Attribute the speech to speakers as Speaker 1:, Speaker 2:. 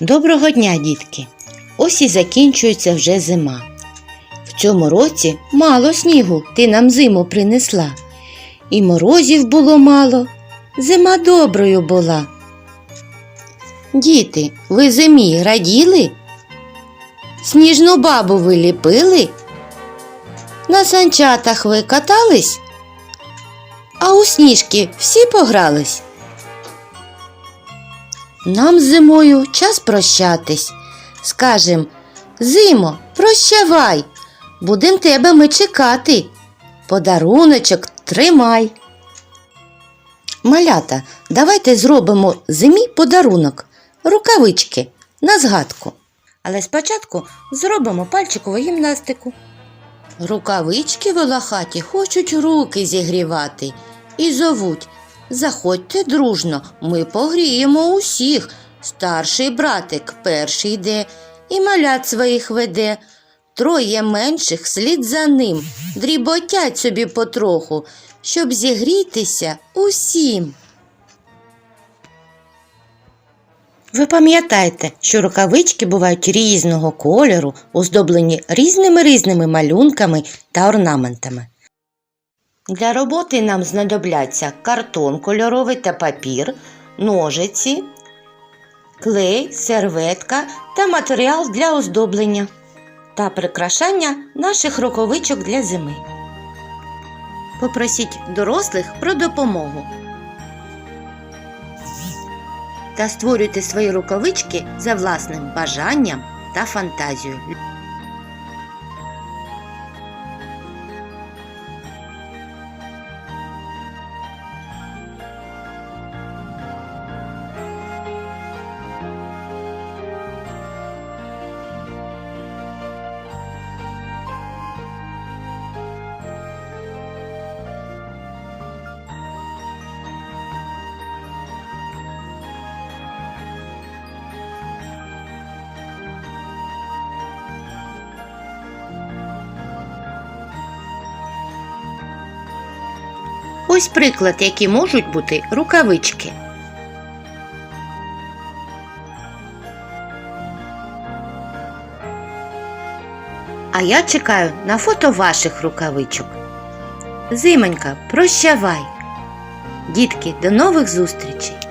Speaker 1: Доброго дня, дітки! Ось і закінчується вже зима. В цьому році мало снігу ти нам зиму принесла. І морозів було мало, зима доброю була. Діти, ви зимі раділи? Сніжну бабу ви ліпили? На санчатах ви катались? А у сніжки всі погрались? Нам зимою час прощатись. Скажем, зимо, прощавай, будем тебе ми чекати. Подаруночок тримай. Малята, давайте зробимо зимі подарунок, рукавички на згадку. Але спочатку зробимо пальчикову гімнастику. Рукавички волохаті хочуть руки зігрівати і зовуть. Заходьте дружно, ми погріємо усіх. Старший братик перший йде і малят своїх веде. Троє менших слід за ним, дріботять собі потроху, щоб зігрітися усім. Ви пам'ятаєте, що рукавички бувають різного кольору, оздоблені різними різними малюнками та орнаментами. Для роботи нам знадобляться картон кольоровий та папір, ножиці, клей, серветка та матеріал для оздоблення та прикрашання наших рукавичок для зими. Попросіть дорослих про допомогу. Та створюйте свої рукавички за власним бажанням та фантазією. Ось приклад, які можуть бути рукавички. А я чекаю на фото ваших рукавичок. Зимонька, прощавай. Дітки, до нових зустрічей!